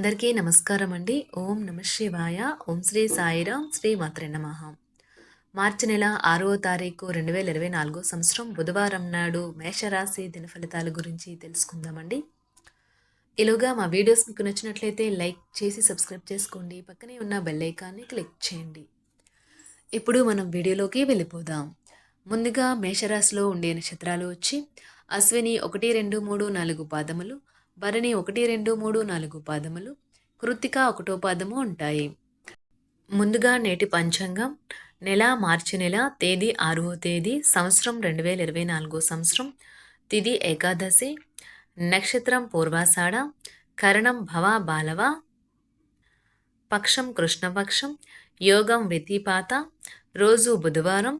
అందరికీ నమస్కారం అండి. ఓం నమ శివాయ. ఓం శ్రీ సాయిరాం శ్రీ మాత్రే నమ. మార్చి నెల ఆరవ తారీఖు రెండు వేల ఇరవై నాలుగో సంవత్సరం బుధవారం నాడు మేషరాశి దిన ఫలితాల గురించి తెలుసుకుందామండి. ఇలాగా మా వీడియోస్ మీకు నచ్చినట్లయితే లైక్ చేసి సబ్స్క్రైబ్ చేసుకోండి. పక్కనే ఉన్న బెల్ ఐకాన్ని క్లిక్ చేయండి. ఇప్పుడు మనం వీడియోలోకి వెళ్ళిపోదాం. ముందుగా మేషరాశిలో ఉండే నక్షత్రాలు వచ్చి అశ్విని ఒకటి రెండు మూడు నాలుగు పాదములు భరణి ఒకటి రెండు మూడు నాలుగు పాదములు కృత్తిక ఒకటో పాదము ఉంటాయి. ముందుగా నేటి పంచాంగం. నెల మార్చి నెల తేదీ ఆరవ తేదీ సంవత్సరం రెండు వేల ఇరవై నాలుగో సంవత్సరం తిది ఏకాదశి నక్షత్రం పూర్వాషాఢ కరణం భవ బాలవ పక్షం కృష్ణపక్షం యోగం వ్యతిపాత రోజు బుధవారం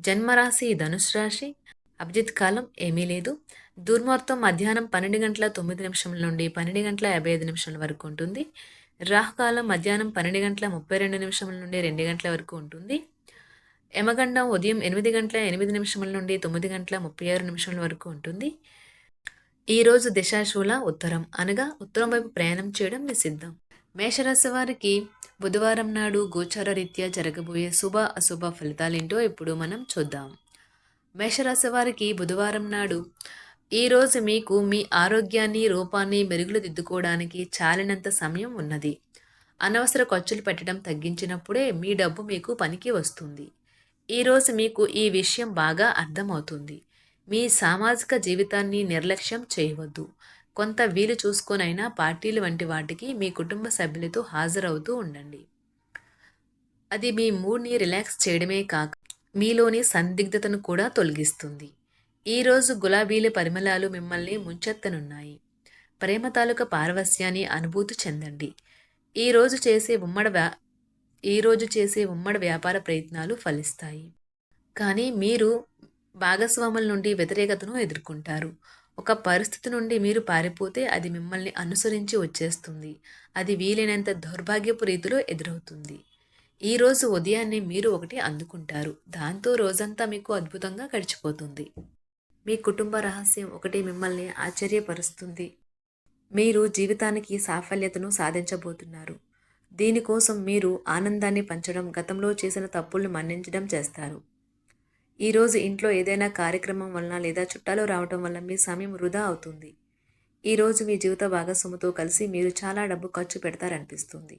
జన్మరాశి ధనుసు రాశి అభిజిత్ కాలం ఏమీ లేదు. దుర్మార్తం మధ్యాహ్నం పన్నెండు గంటల తొమ్మిది నిమిషం నుండి పన్నెండు గంటల యాభై ఐదు నిమిషాల వరకు ఉంటుంది. రాహుకాలం మధ్యాహ్నం పన్నెండు గంటల ముప్పై రెండు నిమిషముల నుండి రెండు గంటల వరకు ఉంటుంది. యమగండం ఉదయం ఎనిమిది గంటల ఎనిమిది నిమిషముల నుండి తొమ్మిది గంటల ముప్పై ఆరు నిమిషాల వరకు ఉంటుంది. ఈరోజు దిశాశూల ఉత్తరం అనగా ఉత్తరం వైపు ప్రయాణం చేయడం నిషిద్ధం. మేషరాశి వారికి బుధవారం నాడు గోచార రీత్యా జరగబోయే శుభ అశుభ ఫలితాలేంటో ఇప్పుడు మనం చూద్దాం. మేషరాశి వారికి బుధవారం నాడు ఈరోజు మీకు మీ ఆరోగ్యాన్ని రూపాన్ని మెరుగులు దిద్దుకోవడానికి చాలినంత సమయం ఉన్నది. అనవసర ఖర్చులు పెట్టడం తగ్గించినప్పుడే మీ డబ్బు మీకు పనికి వస్తుంది. ఈరోజు మీకు ఈ విషయం బాగా అర్థమవుతుంది. మీ సామాజిక జీవితాన్ని నిర్లక్ష్యం చేయవద్దు. కొంత వీలు చూసుకొనైనా పార్టీలు వంటి వాటికి మీ కుటుంబ సభ్యులతో హాజరవుతూ ఉండండి. అది మీ మూడ్ని రిలాక్స్ చేయడమే కాక మీలోని సందిగ్ధతను కూడా తొలగిస్తుంది. ఈరోజు గులాబీల పరిమళాలు మిమ్మల్ని ముంచెత్తనున్నాయి. ప్రేమ తాలూక పారవస్యాన్ని అనుభూతి చెందండి. ఈరోజు చేసే ఉమ్మడి వ్యా ఈరోజు చేసే ఉమ్మడి వ్యాపార ప్రయత్నాలు ఫలిస్తాయి. కానీ మీరు భాగస్వాముల నుండి వ్యతిరేకతను ఎదుర్కొంటారు. ఒక పరిస్థితి నుండి మీరు పారిపోతే అది మిమ్మల్ని అనుసరించి వచ్చేస్తుంది. అది వీలైనంత దౌర్భాగ్యపు రీతిలో ఎదురవుతుంది. ఈరోజు ఉదయాన్నే మీరు ఒకటి అందుకుంటారు. దాంతో రోజంతా మీకు అద్భుతంగా గడిచిపోతుంది. మీ కుటుంబ రహస్యం ఒకటి మిమ్మల్ని ఆశ్చర్యపరుస్తుంది. మీరు జీవితానికి సాఫల్యతను సాధించబోతున్నారు. దీనికోసం మీరు ఆనందాన్ని పంచడం గతంలో చేసిన తప్పులను మన్నించడం చేస్తారు. ఈరోజు ఇంట్లో ఏదైనా కార్యక్రమం వలన లేదా చుట్టాలు రావటం వల్ల మీ సమయం వృధా అవుతుంది. ఈరోజు మీ జీవిత భాగస్వామితో కలిసి మీరు చాలా డబ్బు ఖర్చు పెడతారనిపిస్తుంది.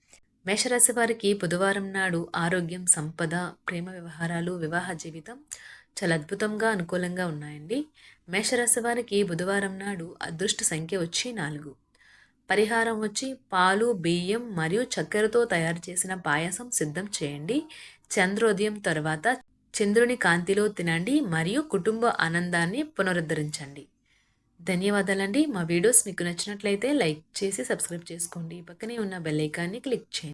మేషరాశి వారికి బుధవారం నాడు ఆరోగ్యం సంపద ప్రేమ వ్యవహారాలు వివాహ జీవితం చాలా అద్భుతంగా అనుకూలంగా ఉన్నాయండి. మేషరాశి వారికి బుధవారం నాడు అదృష్ట సంఖ్య వచ్చి నాలుగు. పరిహారం వచ్చి పాలు బియ్యం మరియు చక్కెరతో తయారు చేసిన పాయసం సిద్ధం చేయండి. చంద్రోదయం తర్వాత చంద్రుని కాంతిలో తినండి మరియు కుటుంబ ఆనందాన్ని పునరుద్ధరించండి. ధన్యవాదాలండి. మా వీడియోస్ మీకు నచ్చినట్లయితే లైక్ చేసి సబ్స్క్రైబ్ చేసుకోండి. పక్కనే ఉన్న బెల్ ఐకాన్ని క్లిక్ చేయండి.